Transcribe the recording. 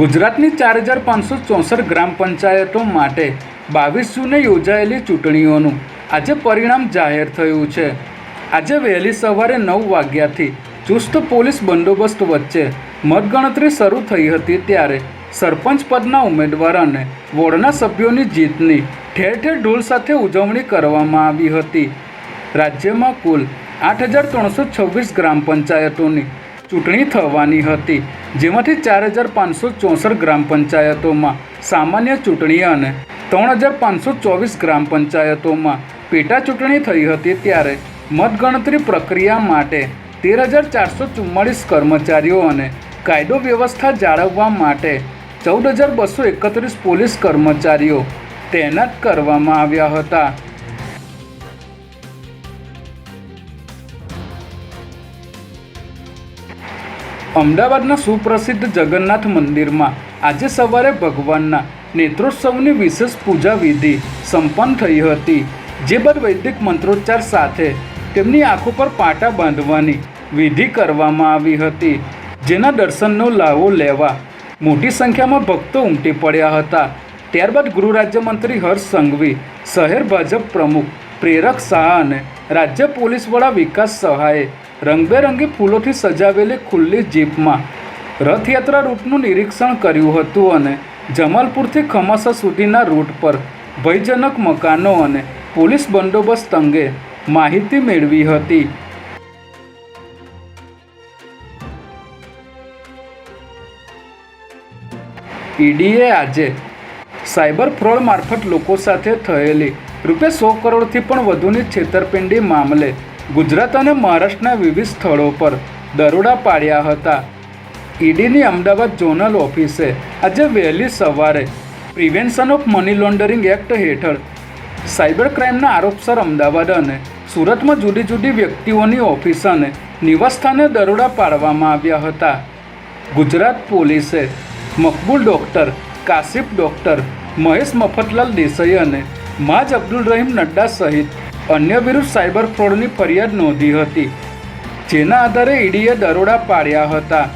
ગુજરાતની ચાર હજાર પાંચસો ચોસઠ ગ્રામ પંચાયતો માટે બાવીસ જૂને યોજાયેલી ચૂંટણીઓનું આજે પરિણામ જાહેર થયું છે. આજે વહેલી સવારે નવ વાગ્યાથી ચુસ્ત પોલીસ બંદોબસ્ત વચ્ચે મતગણતરી શરૂ થઈ હતી ત્યારે સરપંચ પદના ઉમેદવાર અને વોર્ડના સભ્યોની જીતની ઠેર ઠેર ઢોલ સાથે ઉજવણી કરવામાં આવી હતી. રાજ્યમાં કુલ આઠ હજાર ત્રણસો છવ્વીસ ગ્રામ પંચાયતોની ચૂંટણી થવાની હતી. જેમાંથી ચાર હજાર પાંચસો ચોસઠ ગ્રામ પંચાયતોમાં સામાન્ય ચૂંટણી અને ત્રણ હજાર પાંચસો ચોવીસ ગ્રામ પંચાયતોમાં પેટા ચૂંટણી થઈ હતી ત્યારે મતગણતરી પ્રક્રિયા માટે તેર હજાર ચારસો ચુમ્માળીસ કર્મચારીઓ અને કાયદો વ્યવસ્થા જાળવવા માટે ચૌદ હજાર બસો એકત્રીસ પોલીસ કર્મચારીઓ તૈનાત કરવામાં આવ્યા હતા. અમદાવાદના સુપ્રસિદ્ધ જગન્નાથ મંદિરમાં આજે સવારે ભગવાનના નેત્રોત્સવની વિશેષ પૂજા વિધિ સંપન્ન થઈ હતી, જે બાદ વૈદિક મંત્રોચ્ચાર સાથે તેમની આંખો પર પાટા બાંધવાની વિધિ કરવામાં આવી હતી, જેના દર્શનનો લાવો લેવા મોટી સંખ્યામાં ભક્તો ઉમટી પડ્યા હતા. ત્યારબાદ ગૃહ રાજ્યમંત્રી હર્ષ સંઘવી, શહેર ભાજપ પ્રમુખ પ્રેરક શાહ અને રાજ્ય પોલીસ વડા વિકાસ સહાયે રંગબેરંગી ફૂલોથી સજાવેલી ખુલ્લી જીપમાં રથયાત્રા રૂટનું નિરીક્ષણ કર્યું હતું અને જમાલપુરથી ખમાસા સુધીના રૂટ પર ભયજનક મકાનો અને પોલીસ બંદોબસ્ત અંગે માહિતી મેળવી હતી. ઈડીએ આજે સાયબર ફ્રોડ મારફત લોકો સાથે થયેલી રૂપિયા સો કરોડથી પણ વધુની છેતરપિંડી મામલે ગુજરાત અને મહારાષ્ટ્રના વિવિધ સ્થળો પર દરોડા પાડ્યા હતા. ઈડીની અમદાવાદ ઝોનલ ઓફિસે આજે વહેલી સવારે prevention of money laundering act હેઠળ સાયબર ક્રાઇમના આરોપસર અમદાવાદ અને સુરતમાં જુદી જુદી વ્યક્તિઓની ઓફિસ અને નિવાસસ્થાને દરોડા પાડવામાં આવ્યા હતા. ગુજરાત પોલીસે મકબૂલ ડૉક્ટર, કાસિફ ડૉક્ટર, મહેશ મફતલાલ દેસાઈ અને માજ અબ્દુલ રહીમ નડ્ડા સહિત અન્ય વિરુદ્ધ સાયબર ફ્રોડની ફરિયાદ નોંધી હતી, જેના આધારે ઈડીએ દરોડા પાડ્યા હતા